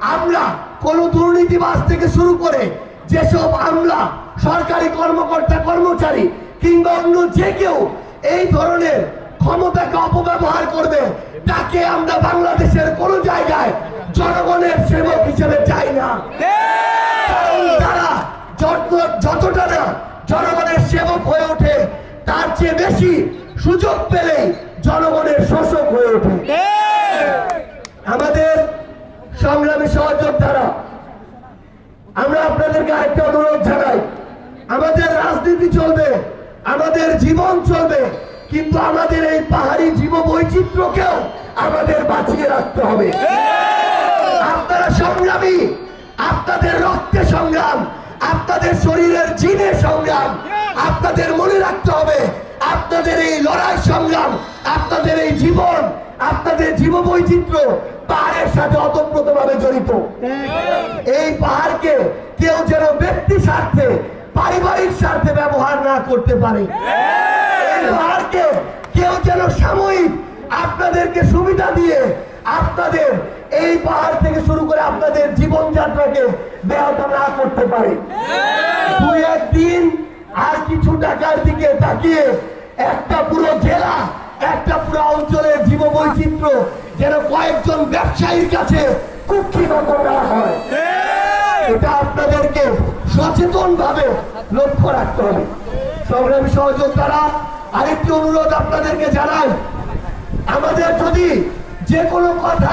আমরা কোন দুর্নীতিবাজ থেকে শুরু করে যেসব আমলা সরকারি কর্মকর্তা, কর্মচারী কিংবা অন্য যে কেউ এই ধরনের ক্ষমতাকে অপব্যবহার করবে, তাকে আমরা বাংলাদেশের কোন জায়গায় জনগণের সেবক হিসেবে চাই না। তারা যত- যতটা না জনগণের সেবক হয়ে ওঠে, তার চেয়ে বেশি সুযোগ পেলে জনগণের শোষক হয়ে ওঠে আমাদের সংগ্রামী সহযোদ্ধারা, আমরা আপনাদেরকে আরেকটা অনুরোধ জানাই। আমাদের রাজনীতি চলবে, আমাদের জীবন চলবে, কিন্তু আমাদের এই পাহাড়ি জীব বৈচিত্র্যকেও আমাদের বাঁচিয়ে রাখতে হবে। আপনারা সংগ্রামী, আপনাদের রক্তে সংগ্রাম, আপনাদের শরীরের জিনে সংগ্রাম, আপনাদের মনে রাখতে হবে, আপনাদের এই লড়াই সংগ্রাম, আপনাদের এই জীবন, আপনাদের জীব বৈচিত্র্য সাথে অতপ্রতভাবে জড়িত। এই পাহাড়কে কেউ যেন ব্যক্তি স্বার্থে, পারিবারিক স্বার্থে ব্যবহার না করতে পারে। পাহাড়কে কেউ যেন সাময়িক আপনাদেরকে সুবিধা দিয়ে আপনাদের এই পাহাড় থেকে শুরু করে আপনাদের জীবনযাত্রাকে ব্যাহত না করতে পারে। দু একদিন আর কিছু টাকার দিকে তাকিয়ে একটা পুরো জেলা, একটা পুরো অঞ্চলের জীব বৈচিত্র্য যেন কয়েকজন ব্যবসায়ীর কাছে কুক্ষিগত করা হয়। এটা আপনাদেরকে সচেতন ভাবে লক্ষ্য রাখতে হবে। সংগ্রামী সহযোদ্ধারা আরেকটি অনুরোধ আপনাদেরকে জানাই। আমাদের যদি যে কোনো কথা